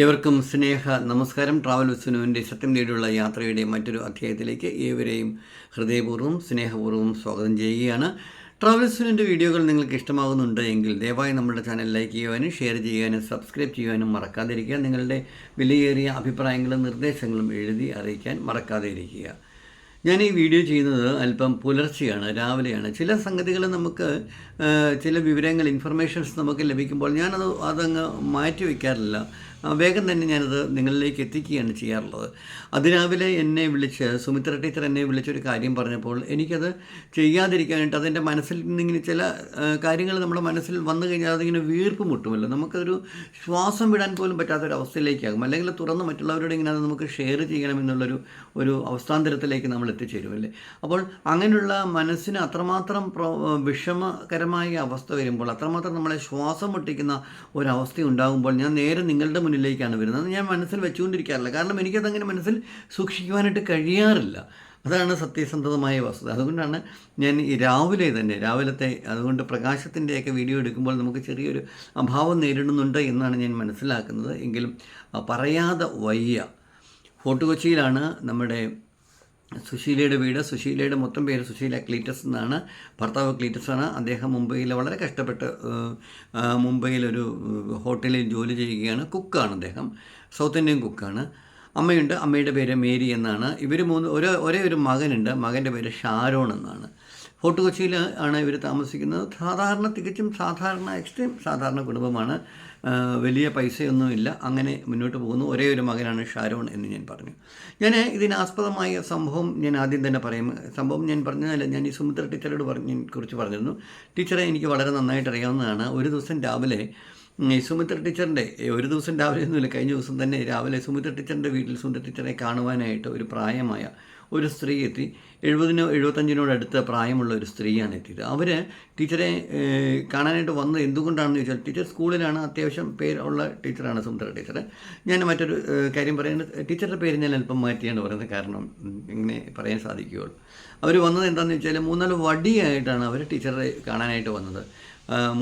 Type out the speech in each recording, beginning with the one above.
ഏവർക്കും സ്നേഹ നമസ്കാരം. ട്രാവൽ വിസ്നുവിന്റെ സത്യം നേടിയുള്ള യാത്രയുടെ മറ്റൊരു അധ്യായത്തിലേക്ക് ഏവരെയും ഹൃദയപൂർവം സ്നേഹപൂർവം സ്വാഗതം ചെയ്യുകയാണ്. ട്രാവൽ വിസ്നുവിന്റെ വീഡിയോകൾ നിങ്ങൾക്ക് ഇഷ്ടമാകുന്നുണ്ട് എങ്കിൽ ദയവായി നമ്മുടെ ചാനൽ ലൈക്ക് ചെയ്യുവാനും ഷെയർ ചെയ്യുവാനും സബ്സ്ക്രൈബ് ചെയ്യുവാനും മറക്കാതിരിക്കുക. നിങ്ങളുടെ വിലയേറിയ അഭിപ്രായങ്ങളും നിർദ്ദേശങ്ങളും എഴുതി അറിയിക്കാൻ മറക്കാതെ ഇരിക്കുക. ഞാൻ ഈ വീഡിയോ ചെയ്യുന്നത് അല്പം പുലർച്ചെയാണ് രാവിലെയാണ്. ചില സംഗതികൾ നമുക്ക് ചില വിവരങ്ങൾ ഇൻഫർമേഷൻസ് നമുക്ക് ലഭിക്കുമ്പോൾ ഞാനത് അതങ്ങ് മാറ്റി വയ്ക്കാറില്ല. വേഗം തന്നെ ഞാനത് നിങ്ങളിലേക്ക് എത്തിക്കുകയാണ് ചെയ്യാറുള്ളത്. അതിരാവിലെ എന്നെ വിളിച്ച് സുമിത്ര ടീച്ചർ എന്നെ വിളിച്ചൊരു കാര്യം പറഞ്ഞപ്പോൾ എനിക്കത് ചെയ്യാതിരിക്കാനായിട്ട് അതെന്റെ മനസ്സിൽ നിന്നിങ്ങനെ ചില കാര്യങ്ങൾ നമ്മുടെ മനസ്സിൽ വന്നു കഴിഞ്ഞാൽ അതിങ്ങനെ വീർപ്പ് മുട്ടുമല്ലോ. നമുക്കതൊരു ശ്വാസം വിടാൻ പോലും പറ്റാത്തൊരവസ്ഥയിലേക്കാകും. അല്ലെങ്കിൽ തുറന്ന് മറ്റുള്ളവരോട് ഇങ്ങനെ അത് നമുക്ക് ഷെയർ ചെയ്യണമെന്നുള്ളൊരു ഒരു അവസ്ഥാന്തരത്തിലേക്ക് നമ്മൾ എത്തിച്ചേരും അല്ലേ? അപ്പോൾ അങ്ങനെയുള്ള മനസ്സിന് അത്രമാത്രം വിഷമകരമായ അവസ്ഥ വരുമ്പോൾ അത്രമാത്രം നമ്മളെ ശ്വാസം മുട്ടിക്കുന്ന ഒരവസ്ഥ ഉണ്ടാകുമ്പോൾ ഞാൻ നേരെ നിങ്ങളുടെ മുന്നിലേക്കാണ് വരുന്നത്. അത് ഞാൻ മനസ്സിൽ വെച്ചുകൊണ്ടിരിക്കാറില്ല. കാരണം എനിക്കതങ്ങനെ മനസ്സിൽ സൂക്ഷിക്കുവാനായിട്ട് കഴിയാറില്ല. അതാണ് സത്യസന്ധമായ വസ്തുത. അതുകൊണ്ടാണ് ഞാൻ ഈ രാവിലെ തന്നെ രാവിലത്തെ അതുകൊണ്ട് പ്രകാശത്തിന്റെയൊക്കെ വീഡിയോ എടുക്കുമ്പോൾ നമുക്ക് ചെറിയൊരു അഭാവം നേരിടുന്നുണ്ട് എന്നാണ് ഞാൻ മനസ്സിലാക്കുന്നത്. എങ്കിലും പറയാതെ വയ്യ. ഫോർട്ട് കൊച്ചിയിലാണ് നമ്മുടെ സുശീലയുടെ വീട് സുശീലയുടെ മൊത്തം പേര് സുശീല ക്ലീറ്റസ് എന്നാണ്. ഭർത്താവ് ക്ലീറ്റസ് ആണ്. അദ്ദേഹം മുംബൈയിൽ വളരെ കഷ്ടപ്പെട്ട് മുംബൈയിലൊരു ഹോട്ടലിൽ ജോലി ചെയ്യുകയാണ്. കുക്കാണ് അദ്ദേഹം. സൗത്ത് ഇന്ത്യൻ കുക്കാണ്. അമ്മയുണ്ട്. അമ്മയുടെ പേര് മേരി എന്നാണ്. ഇവർ മൂന്ന് ഒരേ ഒരേ ഒരു മകനുണ്ട്. മകന്റെ പേര് ഷാരോൺ എന്നാണ്. ഫോർട്ട് കൊച്ചിയിൽ ആണ് ഇവർ താമസിക്കുന്നത്. സാധാരണ തികച്ചും സാധാരണ എക്സ്ട്രീം സാധാരണ കുടുംബമാണ്. വലിയ പൈസയൊന്നുമില്ല അങ്ങനെ മുന്നോട്ട് പോകുന്നു. ഒരേ ഒരു മകനാണ് ഷാരോൺ എന്ന് ഞാൻ പറഞ്ഞു. ഞാൻ ഇതിനാസ്പദമായ സംഭവം ഞാൻ ആദ്യം തന്നെ പറയും. സംഭവം ഞാൻ പറഞ്ഞതല്ല. ഞാൻ ഈ സുമിത്ര ടീച്ചറോട് പറഞ്ഞ കുറിച്ച് പറഞ്ഞിരുന്നു. ടീച്ചറെ എനിക്ക് വളരെ നന്നായിട്ട് അറിയാവുന്നതാണ്. ഒരു ദിവസം രാവിലെ സുമിത്ര ടീച്ചറിന്റെ ഒരു ദിവസം രാവിലെ ഒന്നുമില്ല. കഴിഞ്ഞ ദിവസം തന്നെ രാവിലെ സുമിത്ര ടീച്ചറിന്റെ വീട്ടിൽ സുമിത്ര ടീച്ചറെ കാണുവാനായിട്ട് ഒരു പ്രായമായ ഒരു സ്ത്രീ എത്തി. എഴുപതിനോ എഴുപത്തഞ്ചിനോട് അടുത്ത പ്രായമുള്ള ഒരു സ്ത്രീയാണ് എത്തിയത്. അവർ ടീച്ചറെ കാണാനായിട്ട് വന്നത് എന്തുകൊണ്ടാണെന്ന് ചോദിച്ചാൽ ടീച്ചർ സ്കൂളിലാണ് അത്യാവശ്യം പേരുള്ള ടീച്ചറാണ് സുന്ദര ടീച്ചർ ഞാൻ മറ്റൊരു കാര്യം പറയുന്നത് ടീച്ചറുടെ പേര് ഞാൻ അല്പം മാറ്റിയാണ് പറയുന്നത് കാരണം ഇങ്ങനെ പറയാൻ സാധിക്കുകയുള്ളൂ. അവർ വന്നത് എന്താണെന്ന് വെച്ചാൽ മൂന്നാൽ വടിയായിട്ടാണ് അവർ ടീച്ചറെ കാണാനായിട്ട് വന്നത്.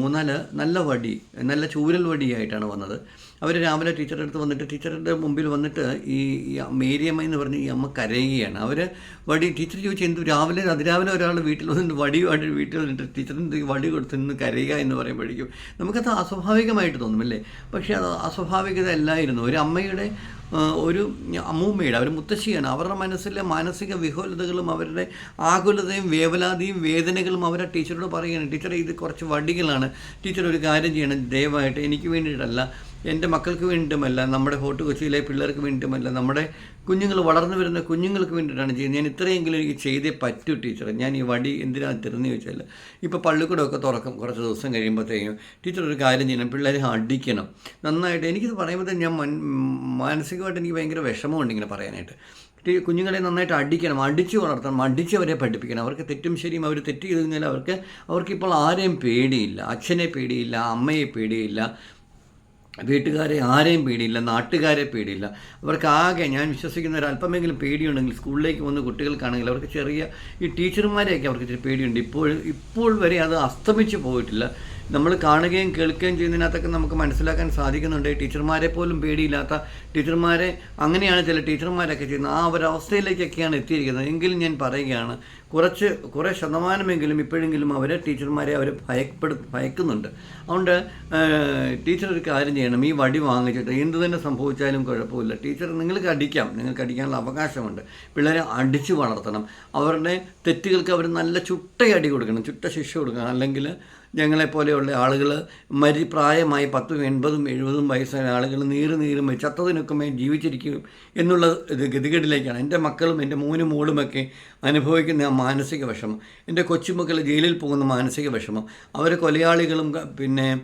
മൂന്നാൽ നല്ല വടി നല്ല ചൂരൽ വടിയായിട്ടാണ് വന്നത്. അവർ രാവിലെ ടീച്ചറുടെ അടുത്ത് വന്നിട്ട് ടീച്ചറുടെ മുമ്പിൽ വന്നിട്ട് ഈ മേരിയമ്മ എന്ന് പറഞ്ഞ് ഈ അമ്മ കരയുകയാണ്. അവർ വടി ടീച്ചർ ചോദിച്ചു എന്തു രാവിലെ അതിരാവിലെ ഒരാൾ വീട്ടിൽ വന്നിട്ട് വടിയുമായിട്ട് വീട്ടിൽ വന്നിട്ട് ടീച്ചറിന് വടി കൊടുത്ത് നിന്ന് കരയുക എന്ന് പറയുമ്പോഴേക്കും നമുക്കത് അസ്വാഭാവികമായിട്ട് തോന്നും അല്ലേ? പക്ഷേ അത് അസ്വാഭാവികത അല്ലായിരുന്നു. ഒരു അമ്മയുടെ ഒരു അമ്മൂമ്മയുടെ അവർ മുത്തശ്ശിയാണ്. അവരുടെ മനസ്സിലെ മാനസിക വിഹുലതകളും അവരുടെ ആകുലതയും വേവലാതിയും വേദനകളും അവരെ ടീച്ചറോട് പറയുകയാണ്. ടീച്ചറെ ഇത് കുറച്ച് വടികളാണ്. ടീച്ചർ ഒരു കാര്യം ചെയ്യണം. ദയവായിട്ട് എനിക്ക് വേണ്ടിയിട്ടല്ല. എന്റെ മക്കൾക്ക് വേണ്ടിയിട്ടുമല്ല നമ്മുടെ ഫോർട്ട് കൊച്ചിയിലെ പിള്ളേർക്ക് വേണ്ടിയിട്ടുമല്ല നമ്മുടെ കുഞ്ഞുങ്ങൾ വളർന്നു വരുന്ന കുഞ്ഞുങ്ങൾക്ക് വേണ്ടിയിട്ടാണ് ചെയ്യുന്നത്. ഞാൻ ഇത്രയെങ്കിലും എനിക്ക് ചെയ്തേ പറ്റൂ ടീച്ചർ ഞാൻ ഈ വടി എന്തിനാണ് തരുന്നത് ചോദിച്ചാൽ ഇപ്പോൾ പള്ളിക്കൂടമൊക്കെ തുറക്കും കുറച്ച് ദിവസം കഴിയുമ്പോഴത്തേക്കും. ടീച്ചർ ഒരു കാര്യം ചെയ്യണം പിള്ളേരെ അടിക്കണം. നന്നായിട്ട് എനിക്കിത് പറയുമ്പോൾ ഞാൻ മാനസികമായിട്ട് എനിക്ക് ഭയങ്കര വിഷമമുണ്ട് ഇങ്ങനെ പറയാനായിട്ട്. കുഞ്ഞുങ്ങളെ നന്നായിട്ട് അടിക്കണം അടിച്ചു വളർത്തണം അടിച്ചവരെ പഠിപ്പിക്കണം. അവർക്ക് തെറ്റും ശരിയും അവർ തെറ്റ് ചെയ്ത് കഴിഞ്ഞാൽ അവർക്ക് അവർക്കിപ്പോൾ ആരെയും പേടിയില്ല. അച്ഛനെ പേടിയില്ല അമ്മയെ പേടിയില്ല. വീട്ടുകാരെ ആരെയും പേടിയില്ല നാട്ടുകാരെ പേടിയില്ല. അവർക്ക് ആകെ ഞാൻ വിശ്വസിക്കുന്ന ഒരു അല്പമെങ്കിലും പേടിയുണ്ടെങ്കിൽ സ്കൂളിലേക്ക് വന്ന കുട്ടികൾക്കാണെങ്കിൽ അവർക്ക് ചെറിയ ഈ ടീച്ചർമാരെയൊക്കെ അവർക്ക് ഇച്ചിരി പേടിയുണ്ട്. ഇപ്പോൾ ഇപ്പോൾ വരെ അത് അസ്തമിച്ച് പോയിട്ടില്ല. നമ്മൾ കാണുകയും കേൾക്കുകയും ചെയ്യുന്നതിനകത്തൊക്കെ നമുക്ക് മനസ്സിലാക്കാൻ സാധിക്കുന്നുണ്ട്. ടീച്ചർമാരെ പോലും പേടിയില്ലാത്ത ടീച്ചർമാരെ അങ്ങനെയാണ് ചില ടീച്ചർമാരൊക്കെ ചെയ്യുന്നത്. ആ ഒരവസ്ഥയിലേക്കൊക്കെയാണ് എത്തിയിരിക്കുന്നത്. എങ്കിലും ഞാൻ പറയുകയാണ് കുറച്ച് കുറേ ശതമാനമെങ്കിലും ഇപ്പോഴെങ്കിലും അവർ ടീച്ചർമാരെ അവർ ഭയപ്പെടു ഭയക്കുന്നുണ്ട്. അതുകൊണ്ട് ടീച്ചർ ഒരു കാര്യം ചെയ്യണം. ഈ വടി വാങ്ങിച്ചിട്ട് എന്ത് തന്നെ സംഭവിച്ചാലും കുഴപ്പമില്ല. ടീച്ചർ നിങ്ങൾക്ക് അടിക്കാം. നിങ്ങൾക്ക് അടിക്കാനുള്ള അവകാശമുണ്ട്. പിള്ളേരെ അടിച്ചു വളർത്തണം. അവരുടെ തെറ്റുകൾക്ക് അവർ നല്ല ചുട്ടയടി കൊടുക്കണം. ചുട്ട ശിക്ഷ കൊടുക്കണം. അല്ലെങ്കിൽ ഞങ്ങളെപ്പോലെയുള്ള ആളുകൾ മരി പ്രായമായി പത്തും എൺപതും എഴുപതും വയസ്സായ ആളുകൾ നീറ് നീറും ചത്തതിനൊക്കെ ജീവിച്ചിരിക്കും എന്നുള്ള ഇത് ഗതികേടിലേക്കാണ്. എന്റെ മക്കളും എന്റെ മൂന്നും മോളുമൊക്കെ അനുഭവിക്കുന്ന ആ മാനസിക വിഷമം. എന്റെ കൊച്ചുമക്കൾ ജയിലിൽ പോകുന്ന മാനസിക വിഷമം. അവർ കൊലയാളികളും പിന്നെ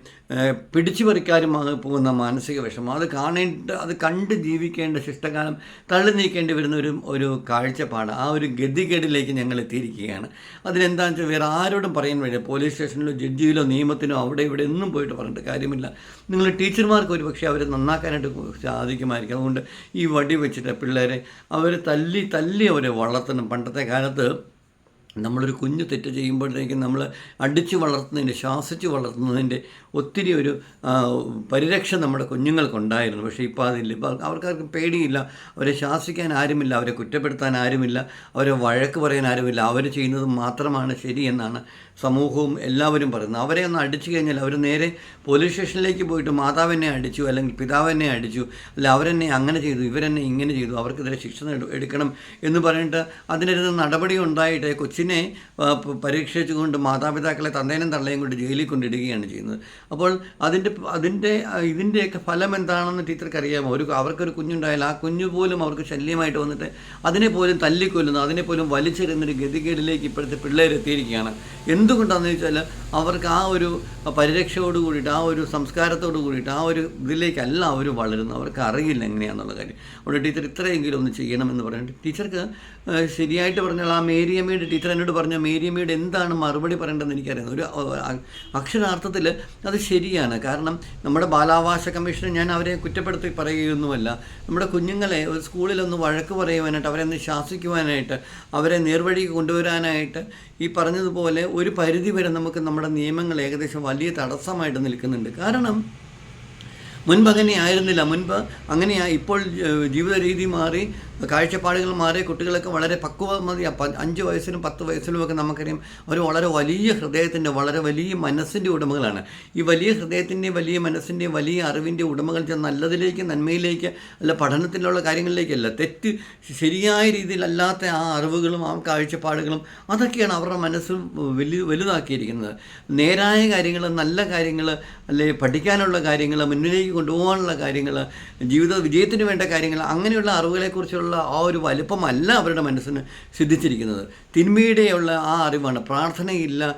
പിടിച്ചു പറിക്കാരും ആ പോകുന്ന മാനസിക വിഷമം. അത് കാണേണ്ട അത് കണ്ട് ജീവിക്കേണ്ട ശിഷ്ടകാലം തള്ളി നീക്കേണ്ടി വരുന്ന ഒരു ഒരു കാഴ്ചപ്പാട് ആ ഒരു ഗതികേടിലേക്ക് ഞങ്ങൾ എത്തിയിരിക്കുകയാണ്. അതിനെന്താണെന്ന് വെച്ചാൽ വേറെ ആരോടും പറയാൻ വേണ്ടി പോലീസ് സ്റ്റേഷനിലോ ജഡ്ജിയിലോ നിയമത്തിനോ അവിടെ ഇവിടെ ഒന്നും പോയിട്ട് പറഞ്ഞിട്ട് കാര്യമില്ല. നിങ്ങൾ ടീച്ചർമാർക്ക് ഒരു പക്ഷേ അവരെ നന്നാക്കാനായിട്ട് സാധിക്കുമായിരിക്കും. അതുകൊണ്ട് ഈ വടി വെച്ചിട്ട് പിള്ളേരെ അവരെ തല്ലി തല്ലി അവരെ വളർത്തണം. പണ്ടത്തെ കാലത്ത് നമ്മളൊരു കുഞ്ഞു തെറ്റ് ചെയ്യുമ്പോഴത്തേക്കും നമ്മൾ അടിച്ചു വളർത്തുന്നതിന്റെ ശ്വാസിച്ച് വളർത്തുന്നതിന്റെ ഒത്തിരി ഒരു പരിരക്ഷ നമ്മുടെ കുഞ്ഞുങ്ങൾക്കുണ്ടായിരുന്നു. പക്ഷേ ഇപ്പോൾ അതില്ല. ഇപ്പോൾ അവർക്കാർക്കും പേടിയില്ല. അവരെ ശാസിക്കാൻ ആരുമില്ല. അവരെ കുറ്റപ്പെടുത്താൻ ആരുമില്ല. അവരെ വഴക്ക് പറയാൻ ആരുമില്ല. അവർ ചെയ്യുന്നത് മാത്രമാണ് ശരിയെന്നാണ് സമൂഹവും എല്ലാവരും പറയുന്നത് അവരെ ഒന്ന് അടിച്ചു കഴിഞ്ഞാൽ അവർ നേരെ പോലീസ് സ്റ്റേഷനിലേക്ക് പോയിട്ട് മാതാവിനെ അടിച്ചു അല്ലെങ്കിൽ പിതാവിനെ അടിച്ചു അല്ല അവരെന്നെ അങ്ങനെ ചെയ്തു ഇവരെന്നെ ഇങ്ങനെ ചെയ്തു അവർക്കെതിരെ ശിക്ഷ എടുക്കണം എന്ന് പറഞ്ഞിട്ട് അതിനെതിരെ നടപടി ഉണ്ടായിട്ട് കൊച്ചിനെ പരീക്ഷിച്ചുകൊണ്ട് മാതാപിതാക്കളെ തന്തേനും തള്ളയും കൊണ്ട് ജയിലിൽ കൊണ്ടിടുകയാണ് ചെയ്യുന്നത്. അപ്പോൾ അതിന്റെ അതിന്റെ ഇതിന്റെയൊക്കെ ഫലം എന്താണെന്ന് ടീച്ചർക്ക് അറിയാമോ ഒരു അവർക്കൊരു കുഞ്ഞുണ്ടായാൽ ആ കുഞ്ഞു പോലും അവർക്ക് ശല്യമായിട്ട് വന്നിട്ട് അതിനെ പോലും തല്ലിക്കൊല്ലുന്നു അതിനെ പോലും വലിച്ചെറിയുന്നൊരു ഗതികേടിലേക്ക് ഇപ്പോഴത്തെ പിള്ളേർ എത്തിയിരിക്കുകയാണ് എന്തുകൊണ്ടാണെന്ന് ചോദിച്ചാൽ അവർക്ക് ആ ഒരു പരിരക്ഷയോട് കൂടിയിട്ട് ആ ഒരു സംസ്കാരത്തോട് കൂടിയിട്ട് ആ ഒരു ഇതിലേക്കല്ല അവർ വളരുന്നത്. അവർക്ക് അറിയില്ല എങ്ങനെയാണെന്നുള്ള കാര്യം. അവിടെ ടീച്ചർ ഇത്രയെങ്കിലും ഒന്ന് ചെയ്യണമെന്ന് പറഞ്ഞിട്ട് ടീച്ചർക്ക് ശരിയായിട്ട് പറഞ്ഞാൽ ആ മേരിയമ്മയുടെ ടീച്ചർ എന്നോട് പറഞ്ഞ മേരിയമ്മയുടെ എന്താണ് മറുപടി പറയേണ്ടതെന്ന് എനിക്കറിയാം. ഒരു അക്ഷരാർത്ഥത്തിൽ അത് ശരിയാണ്. കാരണം നമ്മുടെ ബാലാവകാശ കമ്മീഷൻ ഞാൻ അവരെ കുറ്റപ്പെടുത്തി പറയുകയൊന്നുമല്ല. നമ്മുടെ കുഞ്ഞുങ്ങളെ ഒരു സ്കൂളിലൊന്ന് വഴക്ക് പറയുവാനായിട്ട് അവരെ ഒന്ന് ശാസിക്കുവാനായിട്ട് അവരെ നേർവഴിക്ക് കൊണ്ടുവരാനായിട്ട് ഈ പറഞ്ഞതുപോലെ ഒരു പരിധി വരെ നമുക്ക് നമ്മുടെ നിയമങ്ങൾ ഏകദേശം വലിയ തടസ്സമായിട്ട് നിൽക്കുന്നുണ്ട്. കാരണം മുൻപ് അങ്ങനെ ആയിരുന്നില്ല. മുൻപ് അങ്ങനെയാ ഇപ്പോൾ ജീവിത രീതി മാറി കാഴ്ചപ്പാടുകൾ മാറി കുട്ടികളൊക്കെ വളരെ പക്വത മതി അഞ്ച് വയസ്സിലും പത്ത് വയസ്സിലുമൊക്കെ നമുക്കറിയാം അവർ വളരെ വലിയ ഹൃദയത്തിന്റെ വളരെ വലിയ മനസ്സിന്റെ ഉടമകളാണ്. ഈ വലിയ ഹൃദയത്തിന്റെയും വലിയ മനസ്സിന്റെയും വലിയ അറിവിന്റെ ഉടമകൾ നല്ലതിലേക്ക് നന്മയിലേക്ക് അല്ല പഠനത്തിലുള്ള കാര്യങ്ങളിലേക്കല്ല തെറ്റ് ശരിയായ രീതിയിലല്ലാത്ത ആ അറിവുകളും ആ കാഴ്ചപ്പാടുകളും അതൊക്കെയാണ് അവരുടെ മനസ്സ് വലിയ വലുതാക്കിയിരിക്കുന്നത്. നേരായ കാര്യങ്ങൾ നല്ല കാര്യങ്ങൾ അല്ലെ പഠിക്കാനുള്ള കാര്യങ്ങൾ മുന്നിലേക്ക് കൊണ്ടുപോകാനുള്ള കാര്യങ്ങൾ ജീവിത വിജയത്തിന് വേണ്ട കാര്യങ്ങൾ അങ്ങനെയുള്ള അറിവുകളെക്കുറിച്ചുള്ള ആ ഒരു വലുപ്പമല്ല അവരുടെ മനസ്സിന് സിദ്ധിച്ചിരിക്കുന്നത്. തിന്മയുടെയുള്ള ആ അറിവാണ്. പ്രാർത്ഥനയില്ല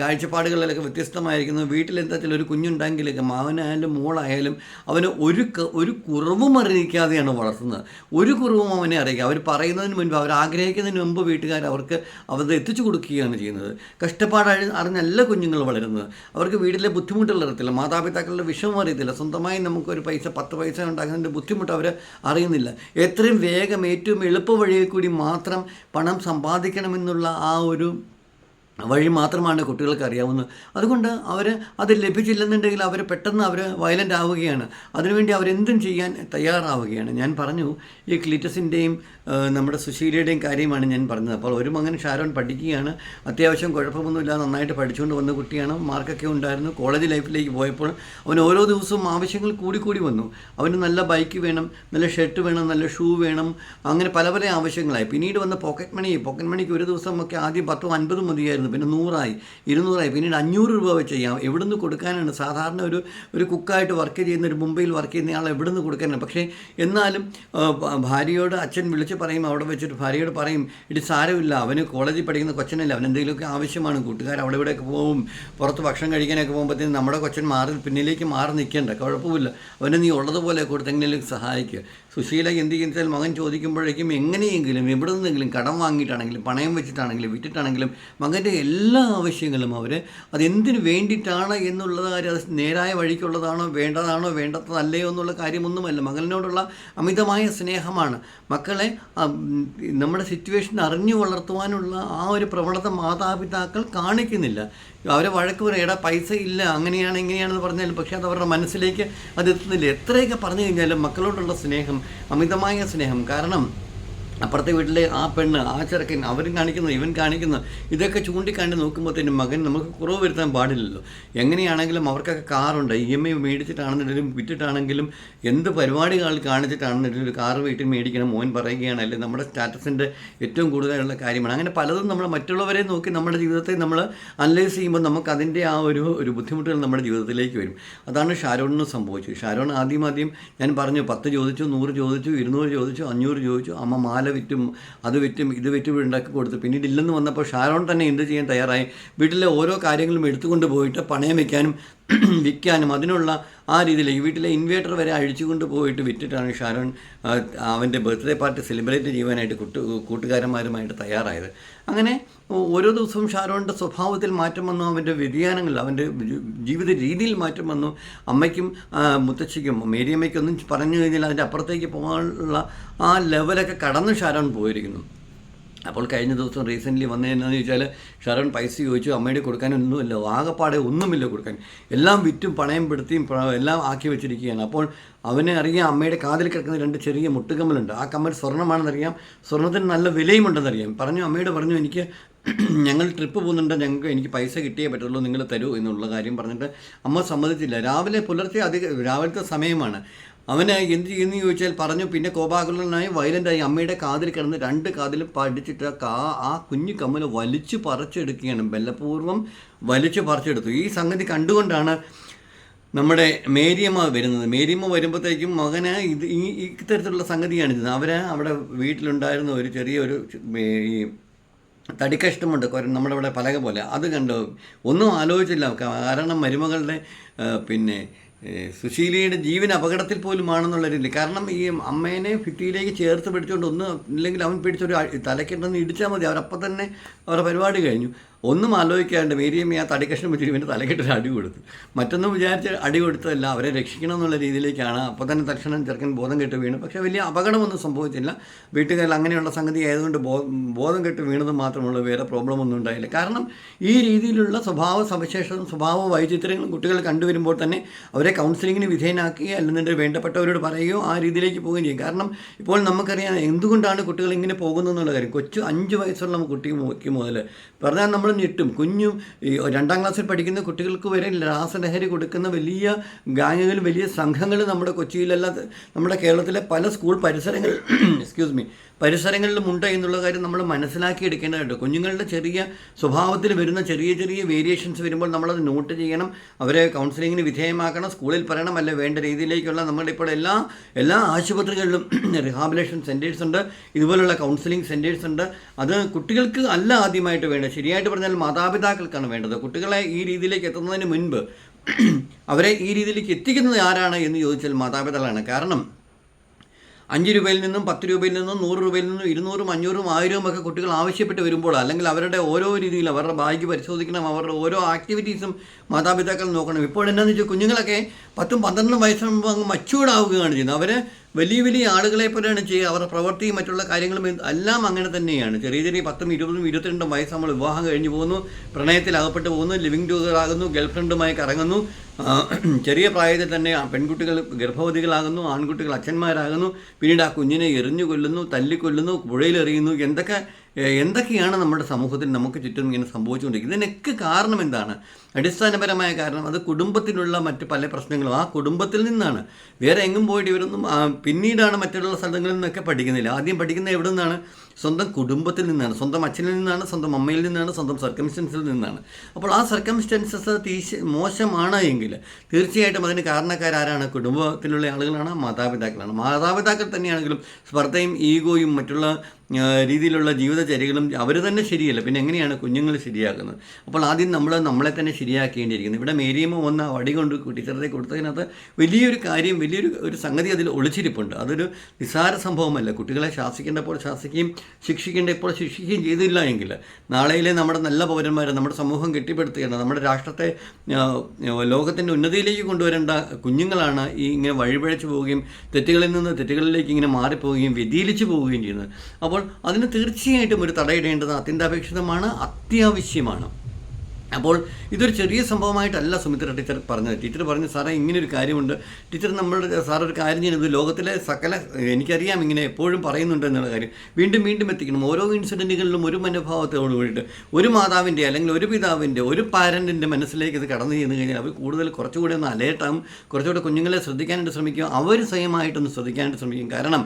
കാഴ്ചപ്പാടുകളിലൊക്കെ വ്യത്യസ്തമായിരിക്കുന്നു. എന്താ ഒരു കുഞ്ഞുണ്ടെങ്കിലൊക്കെ മാവനായാലും മോളായാലും അവന് ഒരു ഒരു കുറവും അറിയിക്കാതെയാണ് വളർത്തുന്നത്. ഒരു കുറവും അവനെ അറിയിക്കുക. അവർ പറയുന്നതിന് മുൻപ് അവർ ആഗ്രഹിക്കുന്നതിന് മുമ്പ് വീട്ടുകാർ അവർക്ക് അവത് എത്തിച്ചു കൊടുക്കുകയാണ് ചെയ്യുന്നത്. കഷ്ടപ്പാടായി അറിഞ്ഞല്ല കുഞ്ഞുങ്ങൾ വളരുന്നത്. അവർക്ക് വീട്ടിലെ ബുദ്ധിമുട്ടുകൾ അറിയത്തില്ല മാതാപിതാക്കളുടെ വിഷമം അറിയത്തില്ല. സ്വന്തമായി നമുക്കൊരു പൈസ പത്ത് പൈസ ഉണ്ടാക്കുന്നതിന്റെ ബുദ്ധിമുട്ട് അവർ അറിയുന്നില്ല. എത്രയും വേഗം ഏറ്റവും എളുപ്പ വഴിയിൽ കൂടി മാത്രം പണം സമ്പാദിക്കണമെന്നുള്ള ആ ഒരു വഴി മാത്രമാണ് കുട്ടികൾക്ക് അറിയാവുന്നത്. അതുകൊണ്ട് അവർ അത് ലഭിച്ചില്ലെന്നുണ്ടെങ്കിൽ അവർ പെട്ടെന്ന് അവർ വയലന്റ് ആവുകയാണ്. അതിനുവേണ്ടി അവരെന്തും ചെയ്യാൻ തയ്യാറാവുകയാണ്. ഞാൻ പറഞ്ഞു ഈ ക്ലിറ്റസിന്റെയും നമ്മുടെ സുശീലയുടെയും കാര്യമാണ് ഞാൻ പറഞ്ഞത്. അപ്പോൾ ഒരു മകൻ ഷാരോൺ പഠിക്കുകയാണ്. അത്യാവശ്യം കുഴപ്പമൊന്നുമില്ല നന്നായിട്ട് പഠിച്ചുകൊണ്ട് വന്ന കുട്ടിയാണ്. മാർക്കൊക്കെ ഉണ്ടായിരുന്നു. കോളേജ് ലൈഫിലേക്ക് പോയപ്പോൾ അവൻ ഓരോ ദിവസവും ആവശ്യങ്ങൾ കൂടിക്കൂടി വന്നു. അവന് നല്ല ബൈക്ക് വേണം നല്ല ഷർട്ട് വേണം നല്ല ഷൂ വേണം അങ്ങനെ പല പല ആവശ്യങ്ങളായി. പിന്നീട് വന്ന പോക്കറ്റ് മണി പോക്കറ്റ് മണിക്ക് ഒരു ദിവസമൊക്കെ ആദ്യം പത്തും അൻപതും മതിയായിരുന്നു. പിന്നെ നൂറായി. ഇരുന്നൂറായി. പിന്നീട് അഞ്ഞൂറ് രൂപ വെച്ച് ചെയ്യാം. നിന്ന് കൊടുക്കാനാണ്? സാധാരണ ഒരു ഒരു കുക്കായിട്ട് വർക്ക് ചെയ്യുന്ന ഒരു മുംബൈയിൽ വർക്ക് ചെയ്യുന്ന ആൾ നിന്ന് കൊടുക്കാനാണ്? പക്ഷേ എന്നാലും ഭാര്യയോട് അച്ഛൻ വിളിച്ച് പറയും അവിടെ വെച്ചിട്ട് ഭാര്യയോട് പറയും ഇടി സാരമില്ല. അവന് കോളേജിൽ പഠിക്കുന്ന കൊച്ചനല്ല. അവൻ എന്തെങ്കിലുമൊക്കെ ആവശ്യമാണ്. കൂട്ടുകാർ അവിടെ ഇവിടെയൊക്കെ പോകും. പുറത്ത് ഭക്ഷണം കഴിക്കാനൊക്കെ പോകുമ്പോഴത്തേക്കും നമ്മുടെ കൊച്ചൻ മാറി പിന്നിലേക്ക് മാറി നിൽക്കേണ്ട. കുഴപ്പമില്ല. അവനെ നീ ഉള്ളതുപോലെ കൊടുത്തെങ്കിലും സഹായിക്കുക സുശീല എന്ത് ചെയ്താൽ മകൻ ചോദിക്കുമ്പോഴേക്കും എങ്ങനെയെങ്കിലും എവിടെ നിന്നെങ്കിലും കടം വാങ്ങിയിട്ടാണെങ്കിലും പണയം വെച്ചിട്ടാണെങ്കിലും വിറ്റിട്ടാണെങ്കിലും മകന്റെ എല്ലാ ആവശ്യങ്ങളും അവർ അതെന്തിനു വേണ്ടിയിട്ടാണ് എന്നുള്ളത് അത് നേരായ വഴിക്കുള്ളതാണോ വേണ്ടതാണോ വേണ്ടതല്ലയോ എന്നുള്ള കാര്യമൊന്നുമല്ല. മകനോടുള്ള അമിതമായ സ്നേഹമാണ്. മക്കളെ നമ്മുടെ സിറ്റുവേഷൻ അറിഞ്ഞു വളർത്തുവാനുള്ള ആ ഒരു പ്രവണത മാതാപിതാക്കൾ കാണിക്കുന്നില്ല. അവരെ വഴക്ക് പറയും എടാ പൈസ ഇല്ല അങ്ങനെയാണ് ഇങ്ങനെയാണെന്ന് പറഞ്ഞാലും പക്ഷേ അത് അവരുടെ മനസ്സിലേക്ക് അത് എത്തുന്നില്ല. എത്രയൊക്കെ പറഞ്ഞു കഴിഞ്ഞാലും മക്കളോടുള്ള സ്നേഹം അമിതമായ സ്നേഹം. കാരണം അപ്പുറത്തെ വീട്ടിലെ ആ പെണ്ണ് ആ ചെറുക്കൻ അവരും കാണിക്കുന്നു ഇവൻ കാണിക്കുന്നു. ഇതൊക്കെ ചൂണ്ടിക്കാണ്ടി നോക്കുമ്പോഴത്തേനും മകൻ നമുക്ക് കുറവ് വരുത്താൻ പാടില്ലല്ലോ. എങ്ങനെയാണെങ്കിലും അവർക്കൊക്കെ കാറുണ്ട്. ഇ എം ഐ മേടിച്ചിട്ടാണെന്നുണ്ടെങ്കിലും വിറ്റിട്ടാണെങ്കിലും എന്ത് പരിപാടികൾ കാണിച്ചിട്ടാണെന്നുണ്ടെങ്കിലും ഒരു കാറ് വീട്ടിൽ മേടിക്കണം മോൻ പറയുകയാണ്. അല്ലെങ്കിൽ നമ്മുടെ സ്റ്റാറ്റസിന്റെ ഏറ്റവും കൂടുതലുള്ള കാര്യമാണ്. അങ്ങനെ പലതും നമ്മൾ മറ്റുള്ളവരെ നോക്കി നമ്മുടെ ജീവിതത്തെ നമ്മൾ അനലൈസ് ചെയ്യുമ്പോൾ നമുക്ക് അതിന്റെ ആ ഒരു ഒരു ബുദ്ധിമുട്ടുകൾ നമ്മുടെ ജീവിതത്തിലേക്ക് വരും. അതാണ് ഷാരോണിന് സംഭവിച്ചത്. ഷാരോൺ ആദ്യം ആദ്യം ഞാൻ പറഞ്ഞു പത്ത് ചോദിച്ചു നൂറ് ചോദിച്ചു ഇരുന്നൂറ് ചോദിച്ചു അഞ്ഞൂറ് ചോദിച്ചു അമ്മ മാല വിറ്റും അത് വിറ്റും ഇത് വിറ്റും ഉണ്ടാക്കി കൊടുത്തു. പിന്നീട് ഇല്ലെന്ന് വന്നപ്പോൾ ഷാരോൺ തന്നെ എന്ത് ചെയ്യാൻ തയ്യാറായി? വീട്ടിലെ ഓരോ കാര്യങ്ങളും എടുത്തുകൊണ്ട് പോയിട്ട് പണയം വയ്ക്കാനും വിൽക്കാനും അതിനുള്ള ആ രീതിയിലേക്ക് വീട്ടിലെ ഇൻവേർട്ടർ വരെ അഴിച്ചുകൊണ്ട് പോയിട്ട് വിറ്റിട്ടാണ് ഷാരോൺ അവന്റെ ബർത്ത്ഡേ പാർട്ടി സെലിബ്രേറ്റ് ചെയ്യുവാനായിട്ട് കുട്ടു കൂട്ടുകാരന്മാരുമായിട്ട് തയ്യാറായത്. അങ്ങനെ ഓരോ ദിവസവും ഷാരോണിന്റെ സ്വഭാവത്തിൽ മാറ്റം വന്നു അവന്റെ വ്യതിയാനങ്ങൾ അവന്റെ ജീവിത രീതിയിൽ മാറ്റം വന്നു. അമ്മയ്ക്കും മുത്തശ്ശിക്കും മേരിയമ്മയ്ക്കൊന്നും പറഞ്ഞു കഴിഞ്ഞാൽ അതിന്റെ അപ്പുറത്തേക്ക് പോകാനുള്ള ആ ലെവലൊക്കെ കടന്ന് ഷാരോൺ പോയിരിക്കുന്നു. അപ്പോൾ കഴിഞ്ഞ ദിവസം റീസെന്റ്ലി വന്നതെന്നു ചോദിച്ചാൽ ഷരൺ പൈസ ചോദിച്ചു അമ്മയുടെ കൊടുക്കാനൊന്നുമില്ല ആകെപ്പാടെ ഒന്നുമില്ല കൊടുക്കാൻ. എല്ലാം വിറ്റും പണയം പെടുത്തിയും എല്ലാം ആക്കി വെച്ചിരിക്കുകയാണ്. അപ്പോൾ അവനെ അറിയാം അമ്മയുടെ കാതിൽ കിടക്കുന്ന രണ്ട് ചെറിയ മുട്ടുകമ്മലുണ്ട്. ആ കമ്മൽ സ്വർണമാണെന്നറിയാം സ്വർണത്തിന് നല്ല വിലയുമുണ്ടെന്നറിയാം. പറഞ്ഞു അമ്മയോട് പറഞ്ഞു എനിക്ക് ഞങ്ങൾ ട്രിപ്പ് പോകുന്നുണ്ട് ഞങ്ങൾക്ക് എനിക്ക് പൈസ കിട്ടിയേ പറ്റുള്ളൂ നിങ്ങൾ തരൂ എന്നുള്ള കാര്യം പറഞ്ഞിട്ട് അമ്മ സമ്മതിച്ചില്ല. രാവിലെ പുലർച്ചെ അധിക രാവിലത്തെ സമയമാണ്. അവന് എന്ത് ചെയ്യുന്നു ചോദിച്ചാൽ പറഞ്ഞു പിന്നെ കോപാകുലനായി വയലന്റായി അമ്മയുടെ കാതിൽ കിടന്ന് രണ്ട് കാതിലും പഠിച്ചിട്ട് കാ ആ കുഞ്ഞു കമ്മൽ വലിച്ചു പറിച്ചെടുക്കുകയാണ്. ബലപൂർവം വലിച്ചു പറിച്ചെടുത്തു. ഈ സംഗതി കണ്ടുകൊണ്ടാണ് നമ്മുടെ മേരിയമ്മ വരുന്നത്. മേരിയമ്മ വരുമ്പോഴത്തേക്കും മകന് ഇത് ഈ ഇത്തരത്തിലുള്ള സംഗതിയാണ് ഇത് അവർ അവിടെ വീട്ടിലുണ്ടായിരുന്ന ഒരു ചെറിയൊരു ഈ തടിക്കഷ്ടമുണ്ട് നമ്മുടെ ഇവിടെ പലക പോലെ. അത് കണ്ടു? ഒന്നും ആലോചിച്ചില്ല. കാരണം മരുമകളുടെ പിന്നെ സുശീലയുടെ ജീവൻ അപകടത്തിൽ പോലുമാണെന്നുള്ള രീതിയിൽ. കാരണം ഈ അമ്മേനെ ഫിറ്റിയിലേക്ക് ചേർത്ത് പിടിച്ചുകൊണ്ട് ഒന്ന് ഇല്ലെങ്കിൽ അവൻ പിടിച്ചൊരു തലക്കെട്ടെന്ന് ഇടിച്ചാൽ മതി. അവരപ്പം തന്നെ അവരുടെ പരിപാടി കഴിഞ്ഞു. ഒന്നും ആലോചിക്കാണ്ട് മേരിയമ്മ ആ തടിക്കഷ്ണം വെച്ചിട്ട് ഇവന്റെ തലക്കെട്ടൊരു അടി കൊടുത്തു. മറ്റൊന്നും വിചാരിച്ച് അടി കൊടുത്തതല്ല അവരെ രക്ഷിക്കണം എന്നുള്ള രീതിയിലേക്കാണ്. അപ്പോൾ തന്നെ തക്ഷണം ചെറുക്കൻ ബോധം കെട്ട് വീണു. പക്ഷേ വലിയ അപകടമൊന്നും സംഭവിച്ചില്ല. വീട്ടുകാരിൽ അങ്ങനെയുള്ള സംഗതി ആയതുകൊണ്ട് ബോധം കെട്ട് വീണത് മാത്രമുള്ളൂ. വേറെ പ്രോബ്ലം ഒന്നും ഉണ്ടായില്ല. കാരണം ഈ രീതിയിലുള്ള സ്വഭാവ സവിശേഷതയും സ്വഭാവ വൈചിത്രങ്ങളും കുട്ടികൾ കണ്ടുവരുമ്പോൾ തന്നെ അവരെ കൗൺസിലിങ്ങിന് വിധേയനാക്കി അല്ലെന്നുണ്ടെങ്കിൽ വേണ്ടപ്പെട്ടവരോട് പറയുകയോ ആ രീതിയിലേക്ക് പോവുകയും ചെയ്യും. കാരണം ഇപ്പോൾ നമുക്കറിയാം എന്തുകൊണ്ടാണ് കുട്ടികൾ ഇങ്ങനെ പോകുന്നത് എന്നുള്ള കാര്യം. കൊച്ചു അഞ്ച് വയസ്സുള്ള കുട്ടി മുക്കി മുതൽ പറഞ്ഞാൽ നമ്മൾ ഞെട്ടും കുഞ്ഞു രണ്ടാം ക്ലാസ്സിൽ പഠിക്കുന്ന കുട്ടികൾക്ക് വരെ രാസലഹരി കൊടുക്കുന്ന വലിയ ഗാങ്ങുകൾ വലിയ സംഘങ്ങൾ നമ്മുടെ കൊച്ചിയിലല്ല നമ്മുടെ കേരളത്തിലെ പല സ്കൂൾ പരിസരങ്ങളിൽ എക്സ്ക്യൂസ് മീ പരിസരങ്ങളിലും ഉണ്ട് എന്നുള്ള കാര്യം നമ്മൾ മനസ്സിലാക്കി എടുക്കേണ്ടതുണ്ട് കുഞ്ഞുങ്ങളുടെ ചെറിയ സ്വഭാവത്തിൽ വരുന്ന ചെറിയ ചെറിയ വേരിയേഷൻസ് വരുമ്പോൾ നമ്മളത് നോട്ട് ചെയ്യണം. അവരെ കൗൺസിലിങ്ങിന് വിധേയമാക്കണം. സ്കൂളിൽ പറയണം അല്ലെ വേണ്ട രീതിയിലേക്കുള്ള നമ്മുടെ ഇപ്പോൾ എല്ലാ എല്ലാ ആശുപത്രികളിലും റിഹാബിലേഷൻ സെന്റേഴ്സ് ഉണ്ട്. ഇതുപോലുള്ള കൗൺസിലിംഗ് സെന്റേഴ്സ് ഉണ്ട്. അത് കുട്ടികൾക്ക് അല്ല ആദ്യമായിട്ട് വേണ്ടത്. ശരിയായിട്ട് പറഞ്ഞാൽ മാതാപിതാക്കൾക്കാണ് വേണ്ടത്. കുട്ടികളെ ഈ രീതിയിലേക്ക് എത്തുന്നതിന് മുൻപ് അവരെ ഈ രീതിയിലേക്ക് എത്തിക്കുന്നത് ആരാണ് എന്ന് ചോദിച്ചാൽ മാതാപിതാക്കളാണ്. കാരണം അഞ്ച് രൂപയിൽ നിന്നും പത്ത് രൂപയിൽ നിന്നും നൂറ് രൂപയിൽ നിന്നും ഇരുന്നൂറും അഞ്ഞൂറും ആയിരവും ഒക്കെ കുട്ടികൾ ആവശ്യപ്പെട്ട് വരുമ്പോൾ അല്ലെങ്കിൽ അവരുടെ ഓരോ രീതിയിൽ അവരുടെ ബാഗ് പരിശോധിക്കണം അവരുടെ ഓരോ ആക്ടിവിറ്റീസും മാതാപിതാക്കൾ നോക്കണം. ഇപ്പോൾ എന്നാന്ന് വെച്ചാൽ കുഞ്ഞുങ്ങളൊക്കെ പത്തും പന്ത്രണ്ടും വയസ്സാകുമ്പോൾ അങ്ങ് ആവുകയാണ് ചെയ്യുന്നത്. അവർ വലിയ വലിയ ആളുകളെ പോലെയാണ് ചെയ്യുക. അവരുടെ പ്രവൃത്തിയും മറ്റുള്ള കാര്യങ്ങളും എല്ലാം അങ്ങനെ തന്നെയാണ്. ചെറിയ ചെറിയ പത്തും ഇരുപതും ഇരുപത്തിരണ്ടും വയസ്സ് നമ്മൾ വിവാഹം കഴിഞ്ഞു പോകുന്നു. പ്രണയത്തിൽ അകപ്പെട്ടു പോകുന്നു. ലിവിങ് ടുഗദർ ആകുന്നു. ഗേൾഫ്രണ്ടുമായി കറങ്ങുന്നു. ചെറിയ പ്രായത്തിൽ തന്നെ പെൺകുട്ടികൾ ഗർഭവതികളാകുന്നു. ആൺകുട്ടികൾ അച്ഛന്മാരാകുന്നു. പിന്നീട് ആ കുഞ്ഞിനെ എറിഞ്ഞു കൊല്ലുന്നു തല്ലിക്കൊല്ലുന്നു പുഴയിലെറിയുന്നു. എന്തൊക്കെ എന്തൊക്കെയാണ് നമ്മുടെ സമൂഹത്തിൽ നമുക്ക് ചുറ്റും ഇങ്ങനെ സംഭവിച്ചുകൊണ്ടിരിക്കുന്നത്? ഇതിനൊക്കെ കാരണം എന്താണ്? അടിസ്ഥാനപരമായ കാരണം അത് കുടുംബത്തിലുള്ള മറ്റ് പല പ്രശ്നങ്ങളും. ആ കുടുംബത്തിൽ നിന്നാണ്. വേറെ എങ്ങും പോയിട്ട് ഇവരൊന്നും പിന്നീടാണ് മറ്റുള്ള സ്ഥലങ്ങളിൽ നിന്നൊക്കെ പഠിക്കുന്നില്ല. ആദ്യം പഠിക്കുന്നത് എവിടെ നിന്നാണ്? സ്വന്തം കുടുംബത്തിൽ നിന്നാണ്. സ്വന്തം അച്ഛനിൽ നിന്നാണ്. സ്വന്തം അമ്മയിൽ നിന്നാണ്. സ്വന്തം സർക്കംസ്റ്റൻസിൽ നിന്നാണ്. അപ്പോൾ ആ സർക്കംസ്റ്റൻസസ് തീശ മോശമാണ് എങ്കിൽ തീർച്ചയായിട്ടും അതിന് കാരണക്കാരാരാണ്? കുടുംബത്തിലുള്ള ആളുകളാണ് മാതാപിതാക്കളാണ്. മാതാപിതാക്കൾ തന്നെയാണെങ്കിലും സ്പർദ്ധയും ഈഗോയും മറ്റുള്ള രീതിയിലുള്ള ജീവിതചര്യകളും അവർ തന്നെ ശരിയല്ല. പിന്നെ എങ്ങനെയാണ് കുഞ്ഞുങ്ങൾ ശരിയാക്കുന്നത് അപ്പോൾ ആദ്യം നമ്മൾ നമ്മളെ തന്നെ ശരിയാക്കേണ്ടിയിരിക്കുന്നത് ഇവിടെ മേരിയമ്മ വന്ന വടി കൊണ്ട് ടീച്ചറിനെ കൊടുത്തതിനകത്ത് വലിയൊരു കാര്യം വലിയൊരു ഒരു സംഗതി അതിൽ ഒളിച്ചിരിപ്പുണ്ട്. അതൊരു നിസ്സാര സംഭവമല്ല. കുട്ടികളെ ശാസിക്കേണ്ടപ്പോൾ ശാസിക്കുകയും ശിക്ഷിക്കേണ്ടപ്പോൾ ശിക്ഷിക്കുകയും ചെയ്തില്ല എങ്കിൽ നാളെയിലെ നമ്മുടെ നല്ല പൗരന്മാരെ നമ്മുടെ സമൂഹം കെട്ടിപ്പടുത്തുകയാണ്. നമ്മുടെ രാഷ്ട്രത്തെ ലോകത്തിന്റെ ഉന്നതിയിലേക്ക് കൊണ്ടുവരേണ്ട കുഞ്ഞുങ്ങളാണ് ഈ ഇങ്ങനെ വഴിപിഴച്ചു പോവുകയും തെറ്റുകളിൽ നിന്ന് തെറ്റുകളിലേക്ക് ഇങ്ങനെ മാറിപ്പോവുകയും വ്യതിയിലിച്ചു പോവുകയും ചെയ്യുന്നത്. അപ്പോൾ അതിന് തീർച്ചയായിട്ടും ഒരു തടയിടേണ്ടത് അത്യന്താപേക്ഷിതമാണ് അത്യാവശ്യമാണ്. അപ്പോൾ ഇതൊരു ചെറിയ സംഭവമായിട്ടല്ല സുമിത്ര ടീച്ചർ പറഞ്ഞത്. ടീച്ചർ പറഞ്ഞു സാറേ ഒരു കാര്യമുണ്ട്. ടീച്ചർ നമ്മളുടെ സാർ ഒരു കാര്യം ചെയ്യുന്നത് ലോകത്തിലെ സകല എനിക്കറിയാം ഇങ്ങനെ എപ്പോഴും പറയുന്നുണ്ട് എന്നുള്ള കാര്യം. വീണ്ടും വീണ്ടും എത്തിക്കണം. ഓരോ ഇൻസിഡന്റുകളിലും ഒരു മനോഭാവത്തോട് കൂടിയിട്ട് ഒരു മാതാവിന്റെ അല്ലെങ്കിൽ ഒരു പിതാവിന്റെ ഒരു പാരന്റിന്റെ മനസ്സിലേക്ക് ഇത് കടന്നു ചെന്ന് കഴിഞ്ഞാൽ അവർ കൂടുതൽ കുറച്ചുകൂടി ഒന്ന് അലേർട്ടാകും കുറച്ചുകൂടെ കുഞ്ഞുങ്ങളെ ശ്രദ്ധിക്കാനായിട്ട് ശ്രമിക്കും. അവർ സ്വയമായിട്ടൊന്ന് ശ്രദ്ധിക്കാനായിട്ട് ശ്രമിക്കും. കാരണം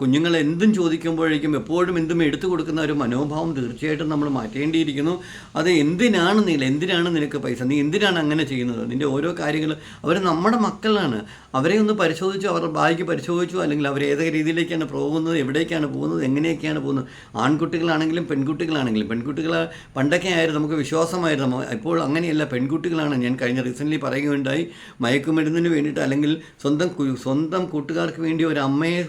കുഞ്ഞുങ്ങൾ എന്തും ചോദിക്കുമ്പോഴേക്കും എപ്പോഴും എന്തും എടുത്തു കൊടുക്കുന്ന ഒരു മനോഭാവം തീർച്ചയായിട്ടും നമ്മൾ മാറ്റേണ്ടിയിരിക്കുന്നു. അത് എന്തിനാണ് നീ എന്തിനാണ് നിനക്ക് പൈസ? നീ എന്തിനാണ് അങ്ങനെ ചെയ്യുന്നത്? നിന്റെ ഓരോ കാര്യങ്ങൾ അവർ നമ്മുടെ മക്കളാണ്. അവരെ ഒന്ന് പരിശോധിച്ചു അവരുടെ ഭാഗ്യ പരിശോധിച്ചു അല്ലെങ്കിൽ അവർ ഏതൊക്കെ രീതിയിലേക്കാണ് പോകുന്നത് എവിടേക്കാണ് പോകുന്നത് എങ്ങനെയൊക്കെയാണ് പോകുന്നത്. ആൺകുട്ടികളാണെങ്കിലും പെൺകുട്ടികളാണെങ്കിലും പെൺകുട്ടികൾ പണ്ടൊക്കെ ആയിരുന്നു നമുക്ക് വിശ്വാസമായിരുന്നു. ഇപ്പോൾ അങ്ങനെയല്ല പെൺകുട്ടികളാണ്. ഞാൻ കഴിഞ്ഞ റീസെന്റ്ലി പറയുകയുണ്ടായി മയക്കുമരുന്നിന് വേണ്ടിയിട്ട് അല്ലെങ്കിൽ സ്വന്തം സ്വന്തം കൂട്ടുകാർക്ക് വേണ്ടി ഒരു അമ്മയെ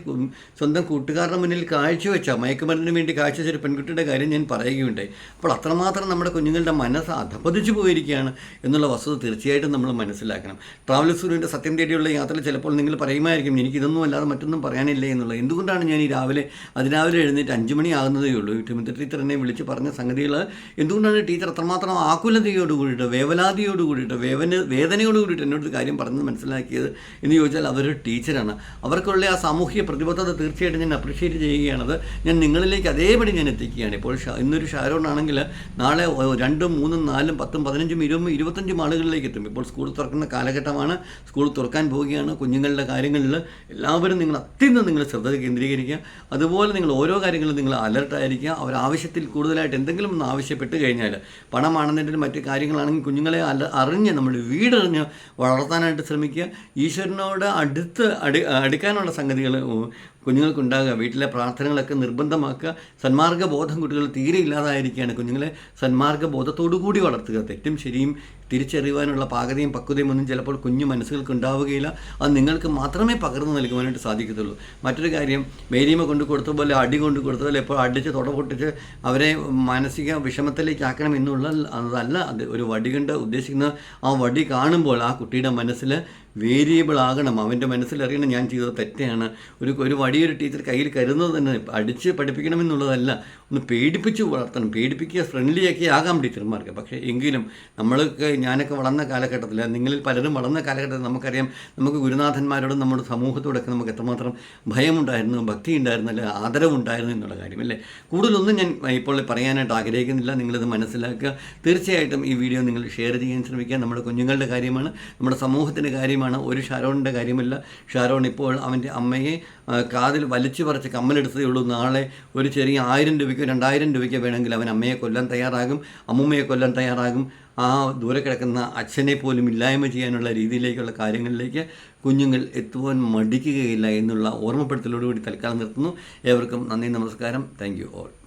സ്വന്തം കൂട്ടുകാരുടെ മുന്നിൽ കാഴ്ചവെച്ച മയക്കുമരുന്നിന് വേണ്ടി കാഴ്ചവെച്ച ഒരു പെൺകുട്ടിയുടെ കാര്യം ഞാൻ പറയുകയുണ്ടായി. അപ്പോൾ അത്രമാത്രം നമ്മുടെ കുഞ്ഞുങ്ങളുടെ മനസ്സ് അധപ്പതിച്ചു പോയിരിക്കുകയാണ് എന്നുള്ള വസ്തുത തീർച്ചയായിട്ടും നമ്മൾ മനസ്സിലാക്കണം. ട്രാവൽ സൂര്യന്റെ സത്യം തേടിയുള്ള യാത്ര ചിലപ്പോൾ നിങ്ങൾ പറയുമായിരിക്കും എനിക്ക് ഇതൊന്നും അല്ലാതെ മറ്റൊന്നും പറയാനില്ല എന്നുള്ളത്. എന്തുകൊണ്ടാണ് ഞാൻ ഈ രാവിലെ അതിരാവിലെ എഴുന്നേറ്റ് അഞ്ച് മണി ആകുന്നതേ ഉള്ളൂ? വീട്ടുമിത്ര ടീച്ചർ എന്നെ വിളിച്ച് പറഞ്ഞ സംഗതികൾ എന്തുകൊണ്ടാണ് ടീച്ചർ അത്രമാത്രം ആകുലതയോട് കൂടിയിട്ട് വേവലാതിയോട് കൂടിയിട്ട് വേവന വേദനയോട് കൂടിയിട്ട് എന്നോട് കാര്യം പറഞ്ഞത് മനസ്സിലാക്കിയത് എന്ന് ചോദിച്ചാൽ അവരൊരു ടീച്ചറാണ് അവർക്കുള്ള ആ സാമൂഹിക പ്രതിബദ്ധത തീർച്ചയായിട്ടും ഞാൻ അപ്രീഷിയേറ്റ് ചെയ്യുകയാണത്. ഞാൻ നിങ്ങളിലേക്ക് അതേപടി ഞാൻ എത്തിക്കുകയാണ്. ഇപ്പോൾ ഇന്നൊരു ഷാരോണാണെങ്കിൽ നാളെ രണ്ടും മൂന്നും നാലും പത്തും പതിനഞ്ചും ഇരുപതും ഇരുപത്തഞ്ചും ആളുകളിലേക്ക് എത്തും ഇപ്പോൾ സ്കൂൾ തുറക്കുന്ന കാലഘട്ടമാണ്. സ്കൂൾ തുറക്കാൻ പോവുകയാണ്. കുഞ്ഞുങ്ങളുടെ കാര്യങ്ങളിൽ എല്ലാവരും നിങ്ങൾ അത്യന്തം നിങ്ങൾ ശ്രദ്ധ കേന്ദ്രീകരിക്കുക. അതുപോലെ നിങ്ങൾ ഓരോ കാര്യങ്ങളും നിങ്ങൾ അലർട്ടായിരിക്കുക അവർ ആവശ്യത്തിൽ കൂടുതലായിട്ട് എന്തെങ്കിലും ഒന്ന് ആവശ്യപ്പെട്ട് കഴിഞ്ഞാൽ പണമാണെന്നതിന്റെ മറ്റു കാര്യങ്ങളാണെങ്കിൽ കുഞ്ഞുങ്ങളെ അല അറിഞ്ഞ് നമ്മൾ വീടറിഞ്ഞ് വളർത്താനായിട്ട് ശ്രമിക്കുക. ഈശ്വരനോട് അടുത്ത് അടു അടുക്കാനുള്ള സംഗതികൾ കുഞ്ഞുങ്ങൾക്കുണ്ടാകുക വീട്ടിലെ പ്രാർത്ഥനകളൊക്കെ നിർബന്ധമാക്കുക സന്മാർഗബോധം കുട്ടികൾ തീരെ ഇല്ലാതായിരിക്കുകയാണ്. കുഞ്ഞുങ്ങളെ സന്മാർഗബോധത്തോടു കൂടി വളർത്തുക. തെറ്റും ശരിയും തിരിച്ചറിയുവാനുള്ള പാകതയും പക്വതയും ഒന്നും ചിലപ്പോൾ കുഞ്ഞു മനസ്സുകൾക്ക് ഉണ്ടാവുകയില്ല. അത് നിങ്ങൾക്ക് മാത്രമേ പകർന്നു നൽകുവാനായിട്ട് സാധിക്കത്തുള്ളൂ. മറ്റൊരു കാര്യം മേരിയമ്മ കൊണ്ട് കൊടുത്ത പോലെ അടി കൊണ്ട് കൊടുത്ത പോലെ എപ്പോൾ അടിച്ച് തുട പൊട്ടിച്ച് അവരെ മാനസിക വിഷമത്തിലേക്ക് ആക്കണം എന്നുള്ള അതല്ല അത് ഒരു വടി കൊണ്ട് ഉദ്ദേശിക്കുന്ന ആ വടി കാണുമ്പോൾ ആ കുട്ടിയുടെ മനസ്സിൽ വേരിയബിൾ ആകണം. അവന്റെ മനസ്സിലറിയണം ഞാൻ ചെയ്തത് തെറ്റാണ്. ഒരു ഒരു വടിയൊരു ടീച്ചർ കയ്യിൽ കരുതുന്നത് തന്നെ അടിച്ച് പഠിപ്പിക്കണമെന്നുള്ളതല്ല ഒന്ന് പേടിപ്പിച്ച് വളർത്തണം. പേടിപ്പിക്കുക ഫ്രണ്ട്ലിയൊക്കെ ആകാം ടീച്ചർമാർക്ക്. പക്ഷേ എങ്കിലും നമ്മൾക്ക് ഞാനൊക്കെ വളർന്ന കാലഘട്ടത്തിൽ നിങ്ങളിൽ പലരും വളർന്ന കാലഘട്ടത്തിൽ നമുക്കറിയാം നമുക്ക് ഗുരുനാഥന്മാരോടും നമ്മുടെ സമൂഹത്തോടൊക്കെ നമുക്ക് എത്രമാത്രം ഭയമുണ്ടായിരുന്നു ഭക്തി ഉണ്ടായിരുന്നു അല്ലെ ആദരവുണ്ടായിരുന്നു എന്നുള്ള കാര്യം അല്ലേ? കൂടുതലൊന്നും ഞാൻ ഇപ്പോൾ പറയാനായിട്ട് ആഗ്രഹിക്കുന്നില്ല. നിങ്ങളിത് മനസ്സിലാക്കുക. തീർച്ചയായിട്ടും ഈ വീഡിയോ നിങ്ങൾ ഷെയർ ചെയ്യാൻ ശ്രമിക്കുക. നമ്മുടെ കുഞ്ഞുങ്ങളുടെ കാര്യമാണ് നമ്മുടെ സമൂഹത്തിന്റെ കാര്യമാണ്. ഒരു ഷാരോണിന്റെ കാര്യമല്ല. ഷാരോൺ ഇപ്പോൾ അവന്റെ അമ്മയെ കാതിൽ വലിച്ചു പറിച്ച് കമ്മലെടുത്തതേ ഉള്ളൂ. നാളെ ഒരു ചെറിയ ആയിരം രൂപയ്ക്കോ രണ്ടായിരം രൂപയ്ക്കോ വേണമെങ്കിൽ അവൻ അമ്മയെ കൊല്ലാൻ തയ്യാറാകും അമ്മുമ്മയെ കൊല്ലാൻ തയ്യാറാകും. ആ ദൂരെ കിടക്കുന്ന അച്ഛനെ പോലും ഇല്ലായ്മ ചെയ്യാനുള്ള രീതിയിലേക്കുള്ള കാര്യങ്ങളിലേക്ക് കുഞ്ഞുങ്ങൾ എത്തുവാൻ മടിക്കുകയില്ല എന്നുള്ള ഓർമ്മപ്പെടുത്തലോടുകൂടി തൽക്കാലം നിർത്തുന്നു. ഏവർക്കും നന്ദി നമസ്കാരം. Thank you all